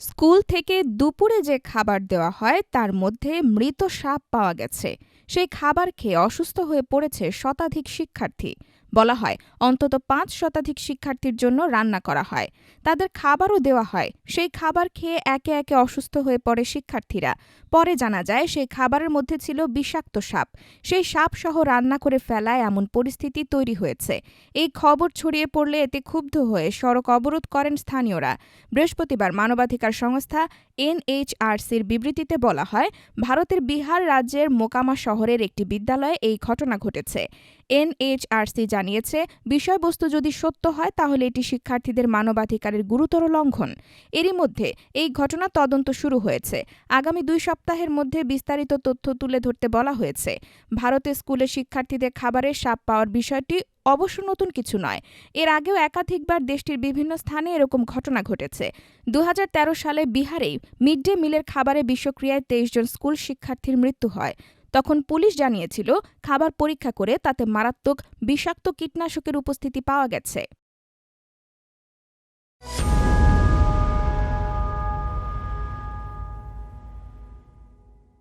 School থেকে দুপুরে যে খাবার দেওয়া হয়, তার মধ্যে মৃত সাপ পাওয়া গেছে। সেই খাবার খেয়ে অসুস্থ হয়ে পড়েছে শতাধিক শিক্ষার্থী। বলা হয়। অন্তত পাঁচ শতাধিক শিক্ষার্থীর জন্য রান্না করা হয়। তাদের খাবারও দেওয়া হয়। সেই খাবার খেয়ে একে একে অসুস্থ হয়ে পড়ে শিক্ষার্থীরা। পরে জানা যায়, সেই খাবারের মধ্যে ছিল বিষাক্ত সাপ। সেই সাপ সহ রান্না করে ফেলায় এমন পরিস্থিতি তৈরি হয়েছে। এই খবর ছড়িয়ে পড়লে এতে ক্ষুব্ধ হয়ে সড়ক অবরোধ করেন স্থানীয়রা। বৃহস্পতিবার মানবাধিকার সংস্থা এনএইচআরসির বিবৃতিতে বলা হয়, ভারতের বিহার রাজ্যের মোকামা শহরের একটি বিদ্যালয়ে এই ঘটনা ঘটেছে। এনএইচআরসি জানিয়েছে, বিষয়বস্তু যদি সত্য হয়, তাহলে এটি শিক্ষার্থীদের মানবাধিকারের গুরুতর লঙ্ঘন। এরই মধ্যে এই ঘটনা তদন্ত শুরু হয়েছে। আগামী দুই সপ্তাহের মধ্যে বিস্তারিত তথ্য তুলে ধরতে বলা হয়েছে। ভারতে স্কুলে শিক্ষার্থীদের খাবারে সাপ পাওয়ার বিষয়টি অবশ্য নতুন কিছু নয়। এর আগেও একাধিকবার দেশটির বিভিন্ন স্থানে এরকম ঘটনা ঘটেছে। দু হাজার তেরো সালে বিহারেই মিড ডে মিলের খাবারে বিষক্রিয়ায় তেইশ জন স্কুল শিক্ষার্থীর মৃত্যু হয়। তখন পুলিশ জানিয়েছিল খাবার পরীক্ষা করে তাতে মারাত্মক বিষাক্ত কীটনাশকের উপস্থিতি পাওয়া গেছে।